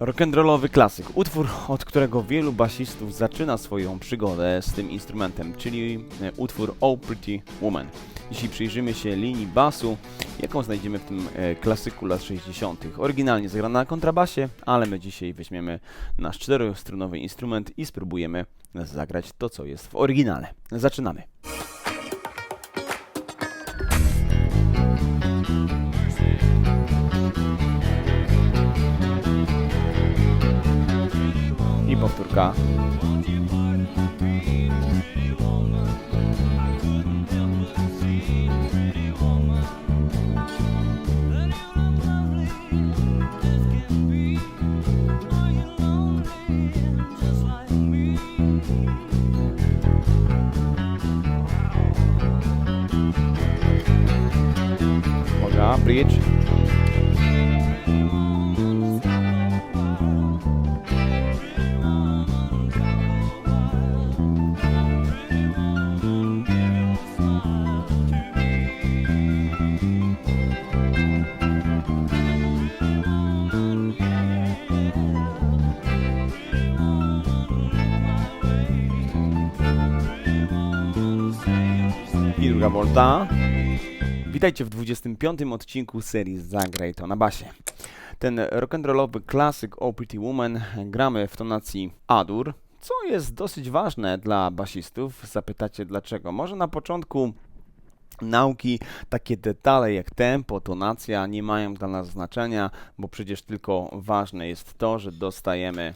Rock'n'rollowy klasyk, utwór, od którego wielu basistów zaczyna swoją przygodę z tym instrumentem, czyli e, utwór Oh Pretty Woman. Jeśli przyjrzymy się linii basu, jaką znajdziemy w tym e, klasyku lat 60., oryginalnie zagrana na kontrabasie, ale my dzisiaj weźmiemy nasz czterostrunowy instrument i spróbujemy zagrać to, co jest w oryginale. Zaczynamy. I powtórka. Uwaga, bridge. Witajcie w 25. odcinku serii Zagraj to na basie. Ten rock'n'rollowy klasyk Oh Pretty Woman gramy w tonacji A-dur, co jest dosyć ważne dla basistów. Zapytacie dlaczego? Może na początku nauki takie detale jak tempo, tonacja nie mają dla nas znaczenia, bo przecież tylko ważne jest to, że dostajemy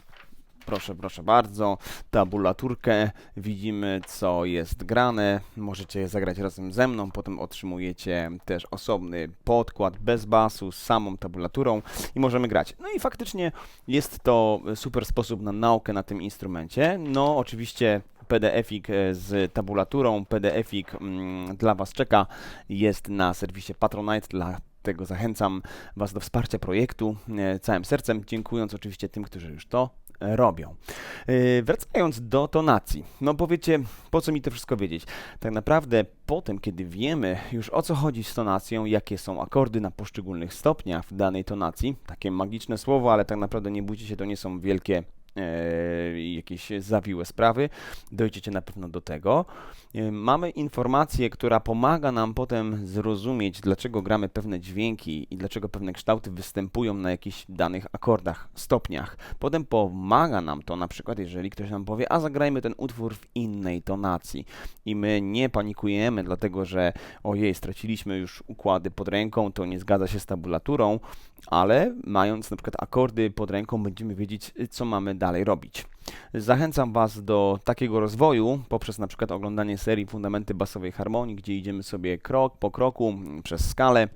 Proszę, proszę bardzo, tabulaturkę, widzimy co jest grane, możecie zagrać razem ze mną, potem otrzymujecie też osobny podkład bez basu z samą tabulaturą i możemy grać. No i faktycznie jest to super sposób na naukę na tym instrumencie. No oczywiście PDF-ik e, z tabulaturą, PDF-ik mm, dla Was czeka, jest na serwisie Patronite, dla tego zachęcam Was do wsparcia projektu e, całym sercem, dziękując oczywiście tym, którzy już to robią. Yy, Wracając do tonacji, no powiecie, po co mi to wszystko wiedzieć? Tak naprawdę potem, kiedy wiemy już o co chodzi z tonacją, jakie są akordy na poszczególnych stopniach w danej tonacji, takie magiczne słowo, ale tak naprawdę nie bójcie się, to nie są wielkie e, jakieś zawiłe sprawy, dojdziecie na pewno do tego. E, Mamy informację, która pomaga nam potem zrozumieć, dlaczego gramy pewne dźwięki i dlaczego pewne kształty występują na jakichś danych akordach, stopniach. Potem pomaga nam to, na przykład, jeżeli ktoś nam powie, a zagrajmy ten utwór w innej tonacji. I my nie panikujemy, dlatego że ojej, straciliśmy już układy pod ręką, to nie zgadza się z tabulaturą, ale mając na przykład akordy pod ręką, będziemy wiedzieć, co mamy dalej robić. Zachęcam Was do takiego rozwoju poprzez na przykład oglądanie serii Fundamenty basowej harmonii, gdzie idziemy sobie krok po kroku mm, przez skalę,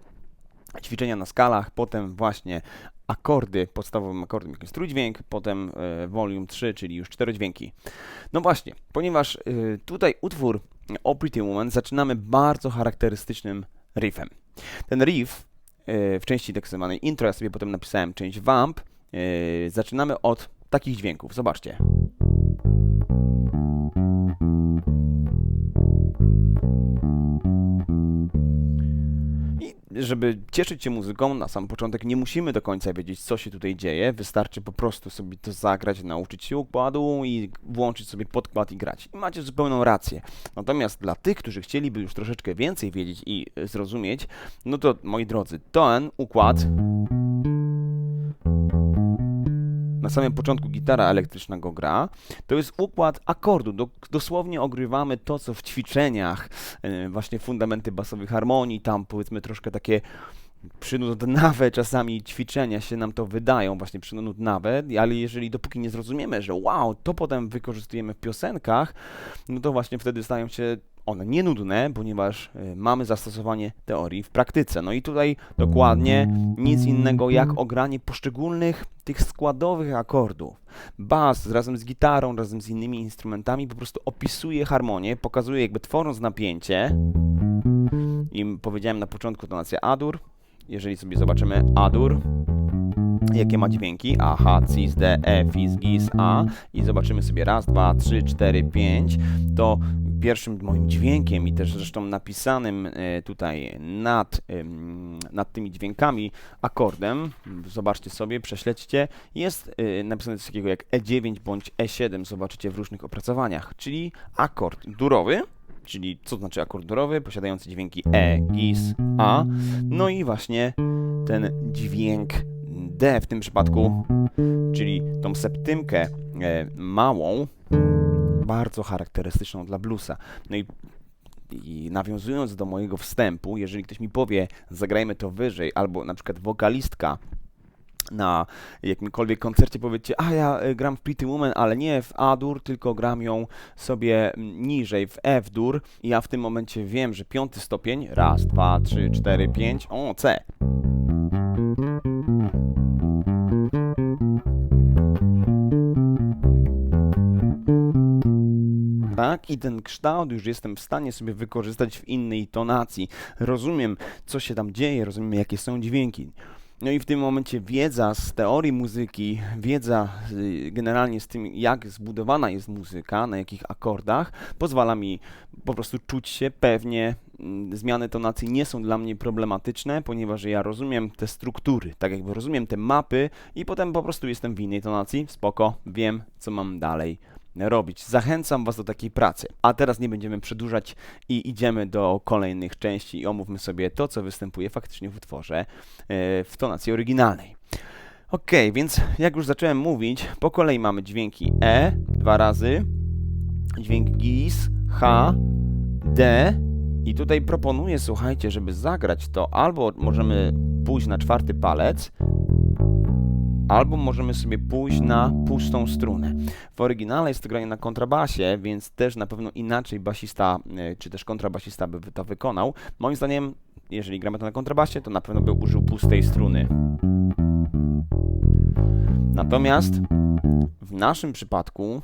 ćwiczenia na skalach, potem właśnie akordy, podstawowym akordem jakiś trójdźwięk, potem e, volume 3, czyli już czterodźwięki. No właśnie, ponieważ e, tutaj utwór O Pretty Woman zaczynamy bardzo charakterystycznym riffem. Ten riff e, w części tak zwanej intro, ja sobie potem napisałem część vamp, e, zaczynamy od takich dźwięków. Zobaczcie. I żeby cieszyć się muzyką, na sam początek nie musimy do końca wiedzieć, co się tutaj dzieje. Wystarczy po prostu sobie to zagrać, nauczyć się układu i włączyć sobie podkład i grać. I macie zupełną rację. Natomiast dla tych, którzy chcieliby już troszeczkę więcej wiedzieć i zrozumieć, no to moi drodzy, ten układ na samym początku gitara elektryczna go gra, to jest układ akordu. Do, dosłownie ogrywamy to, co w ćwiczeniach, e, właśnie fundamenty basowych harmonii, tam powiedzmy troszkę takie przynudnawe czasami ćwiczenia się nam to wydają, właśnie przynudnawe, ale jeżeli dopóki nie zrozumiemy, że wow, to potem wykorzystujemy w piosenkach, no to właśnie wtedy stają się one nienudne, ponieważ y, mamy zastosowanie teorii w praktyce. No i tutaj dokładnie nic innego jak ogranie poszczególnych tych składowych akordów. Bas razem z gitarą, razem z innymi instrumentami po prostu opisuje harmonię, pokazuje jakby tworząc napięcie. I powiedziałem na początku tonacja A-dur. Jeżeli sobie zobaczymy A-dur, jakie ma dźwięki A, H, Cis, D, E, Fis, Gis, A i zobaczymy sobie raz, dwa, trzy, cztery, pięć, to pierwszym moim dźwiękiem i też zresztą napisanym e, tutaj nad, nad tymi dźwiękami akordem, zobaczcie sobie, prześledźcie, jest e, napisane coś takiego jak E9 bądź E7, zobaczycie w różnych opracowaniach, czyli akord durowy, czyli co znaczy akord durowy, posiadający dźwięki E, GIS, A, no i właśnie ten dźwięk D w tym przypadku, czyli tą septymkę e, małą, bardzo charakterystyczną dla bluesa. No i, i nawiązując do mojego wstępu, jeżeli ktoś mi powie, zagrajmy to wyżej, albo na przykład wokalistka na jakimkolwiek koncercie powiecie, a ja y, gram w Pretty Woman, ale nie w A-dur, tylko gram ją sobie niżej, w F-dur i ja w tym momencie wiem, że piąty stopień, raz, dwa, trzy, cztery, pięć, o, C. Tak, i ten kształt już jestem w stanie sobie wykorzystać w innej tonacji. Rozumiem, co się tam dzieje, rozumiem, jakie są dźwięki. No i w tym momencie wiedza z teorii muzyki, wiedza y, generalnie z tym, jak zbudowana jest muzyka, na jakich akordach, pozwala mi po prostu czuć się pewnie. Mm, Zmiany tonacji nie są dla mnie problematyczne, ponieważ ja rozumiem te struktury, tak jakby rozumiem te mapy i potem po prostu jestem w innej tonacji, spoko, wiem, co mam dalej robić. Zachęcam Was do takiej pracy. A teraz nie będziemy przedłużać i idziemy do kolejnych części i omówmy sobie to, co występuje faktycznie w utworze e, w tonacji oryginalnej. Ok, więc jak już zacząłem mówić, po kolei mamy dźwięki E dwa razy, dźwięk GIS, H, D i tutaj proponuję, słuchajcie, żeby zagrać to albo możemy pójść na czwarty palec, albo możemy sobie pójść na pustą strunę. W oryginale jest to granie na kontrabasie, więc też na pewno inaczej basista, e, czy też kontrabasista by to wykonał. Moim zdaniem, jeżeli gramy to na kontrabasie, to na pewno by użył pustej struny. Natomiast w naszym przypadku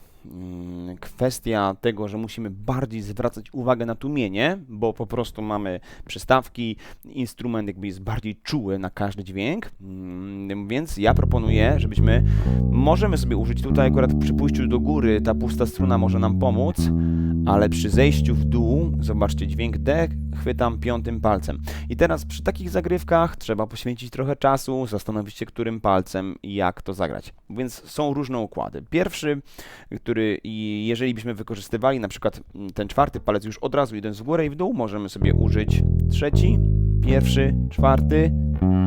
kwestia tego, że musimy bardziej zwracać uwagę na tłumienie, bo po prostu mamy przystawki, instrument jakby jest bardziej czuły na każdy dźwięk, mm, więc ja proponuję, żebyśmy, możemy sobie użyć tutaj akurat przy pójściu do góry, ta pusta struna może nam pomóc, ale przy zejściu w dół, zobaczcie, dźwięk D chwytam piątym palcem. I teraz przy takich zagrywkach trzeba poświęcić trochę czasu, zastanowić się, którym palcem i jak to zagrać. Więc są różne układy. Pierwszy, który jeżeli byśmy wykorzystywali na przykład mm, ten czwarty palec już od razu idąc w górę i w dół, możemy sobie użyć trzeci, pierwszy, czwarty,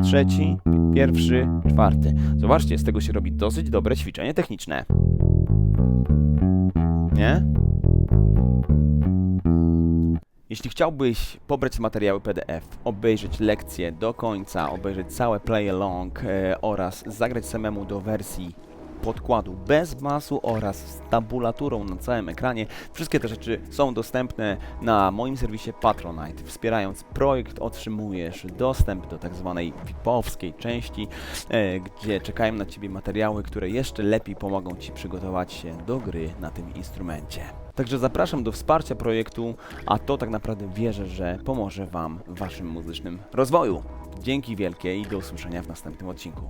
trzeci, pierwszy, czwarty. Zobaczcie, z tego się robi dosyć dobre ćwiczenie techniczne. Nie? Jeśli chciałbyś pobrać materiały PDF, obejrzeć lekcje do końca, obejrzeć całe play along e, oraz zagrać samemu do wersji podkładu bez basu oraz z tabulaturą na całym ekranie, wszystkie te rzeczy są dostępne na moim serwisie Patronite. Wspierając projekt otrzymujesz dostęp do tak zwanej VIP-owskiej części, e, gdzie czekają na Ciebie materiały, które jeszcze lepiej pomogą Ci przygotować się do gry na tym instrumencie. Także zapraszam do wsparcia projektu, a to tak naprawdę wierzę, że pomoże Wam w Waszym muzycznym rozwoju. Dzięki wielkie i do usłyszenia w następnym odcinku.